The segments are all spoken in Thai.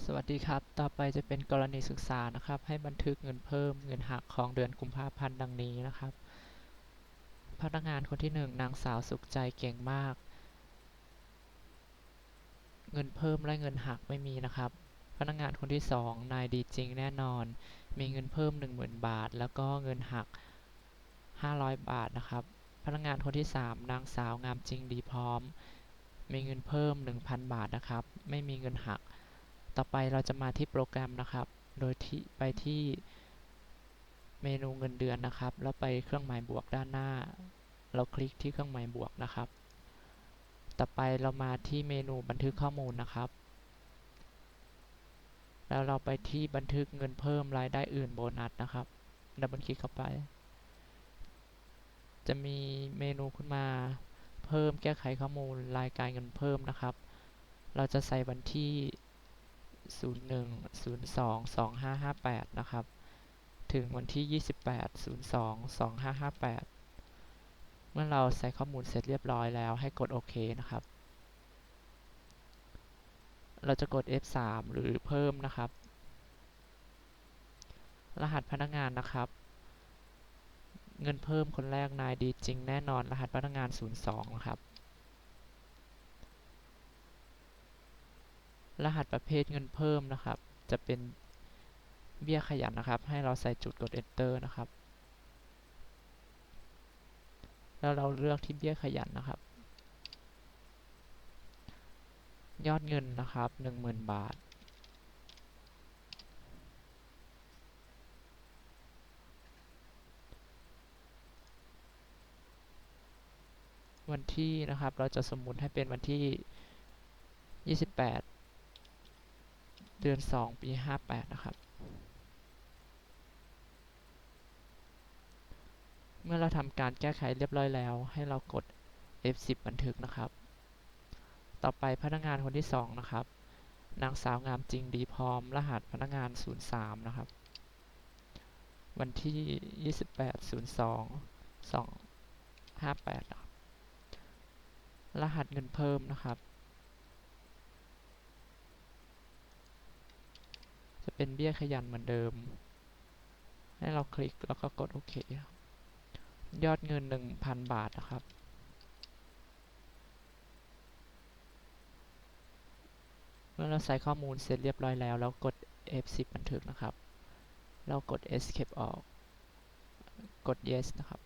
สวัสดีครับ ต่อไปจะเป็นกรณีศึกษานะครับ ให้บันทึกเงินเพิ่มเงินหักของเดือนกุมภาพันธ์ดังนี้นะครับ พนักงานคนที่หนึ่งนางสาวสุขใจเก่งมาก เงินเพิ่มและเงินหักไม่มีนะครับ พนักงานคนที่สองนายดีจริงแน่นอน มีเงินเพิ่ม 10,000 บาท แล้วก็เงินหัก 500 บาทนะครับ พนักงานคนที่สามนางสาวงามจริงดีพร้อม มีเงินเพิ่ม 1,000 บาทนะครับ ไม่มีเงินหัก ต่อไปเราจะมาที่โปรแกรมนะครับ โดยที่ไปที่เมนูเงินเดือนนะครับ แล้วไปเครื่องหมายบวกด้านหน้า เราคลิกที่เครื่องหมายบวกนะครับ ต่อไปเรามาที่เมนูบันทึกข้อมูลนะครับ แล้วเราไปที่บันทึกเงินเพิ่มรายได้อื่นโบนัสนะครับ ดับเบิลคลิกเข้าไป จะมีเมนูขึ้นมา เพิ่มแก้ไขข้อมูลรายการเงินเพิ่มนะครับ เราจะใส่วันที่ 01 02 2558 นะครับ ถึงวันที่ 28 02 2558 เมื่อเราใส่ข้อมูลเสร็จเรียบร้อยแล้วให้กดโอเคนะครับ เราจะกด F3 หรือเพิ่มนะครับ รหัสพนักงานนะครับ เงินเพิ่มคนแรกนายดีจริงแน่นอนรหัสพนักงาน 02 นะครับ รหัสประเภทเงินเพิ่มนะครับ จะเป็นเบี้ยขยันนะครับ ให้เราใส่จุดกด enter นะครับ แล้วเราเลือกที่เบี้ยขยันนะครับ ยอดเงินนะครับ 10,000 บาท วันที่นะครับ เราจะสมมุติให้เป็นวันที่ 28 เดือน2ปี58นะครับ เมื่อเราทำการแก้ไขเรียบร้อยแล้ว ให้เรากด F10 บันทึกนะครับ ต่อไปพนักงานคนที่2นะครับ นางสาวงามจริงดีพร้อม รหัสพนักงาน 03 นะครับ วันที่ 28 02 258นะครับรหัสเงินเพิ่มนะครับ จะเป็นเบี้ยขยันเหมือนเดิม ให้เราคลิกแล้วก็กดโอเค ยอดเงิน 1,000 บาทนะครับ เมื่อเราใส่ข้อมูลเสร็จเรียบร้อยแล้ว เรากด F10 บันทึกนะครับ เรากด Escape ออก กด Yes นะครับ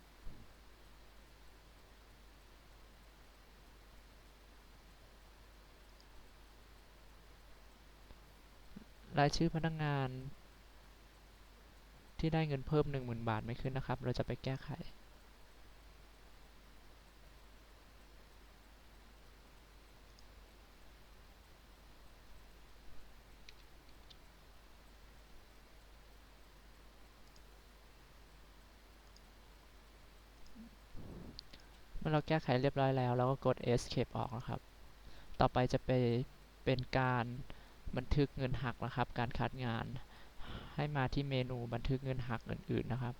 รายชื่อพนักงาน ที่ได้เงินเพิ่ม 10,000 บาทไม่ขึ้นนะครับ เราจะไปแก้ไข เมื่อเราแก้ไขเรียบร้อยแล้ว เราก็กด Escape ออกนะครับ ต่อไปจะไปเป็นการ บันทึกเงินหักนะครับ การคัดงาน ให้มาที่เมนูบันทึกเงินหักอื่นๆนะครับ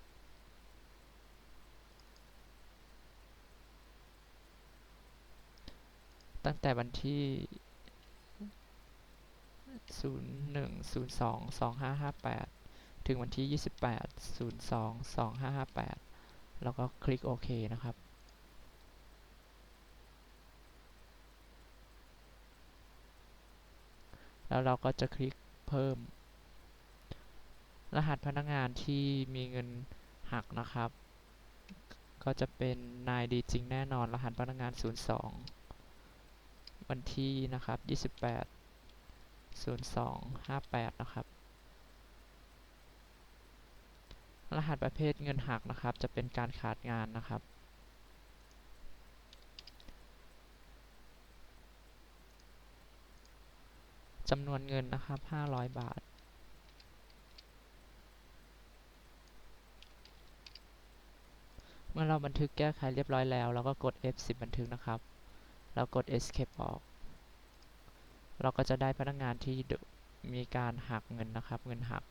ตั้งแต่วันที่ 01 02 2558 ถึงวันที่ 28 02 2558 แล้วก็คลิกโอเคนะครับ แล้วเราก็จะคลิกเพิ่ม รหัสพนักงานที่มีเงินหักนะครับ ก็จะเป็นนายดีจริงแน่นอน รหัสพนักงาน 02 วันที่นะครับ 28 02 58 นะครับ รหัสประเภทเงินหักนะครับ จะเป็นการขาดงานนะครับ จำนวนเงินนะครับ500บาท เมื่อเราบันทึกแก้ไขเรียบร้อยแล้ว เราก็กด F10 บันทึกนะครับ แล้วกด Escape ออก เราก็จะได้พนักงานที่มีการหักเงินนะครับ เงินหัก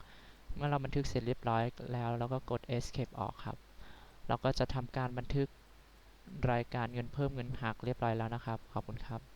เมื่อเราบันทึกเสร็จเรียบร้อยแล้ว เราก็กด Escape ออกครับ เราก็จะทำการบันทึกรายการเงินเพิ่มเงินหักเรียบร้อยแล้วนะครับ ขอบคุณครับ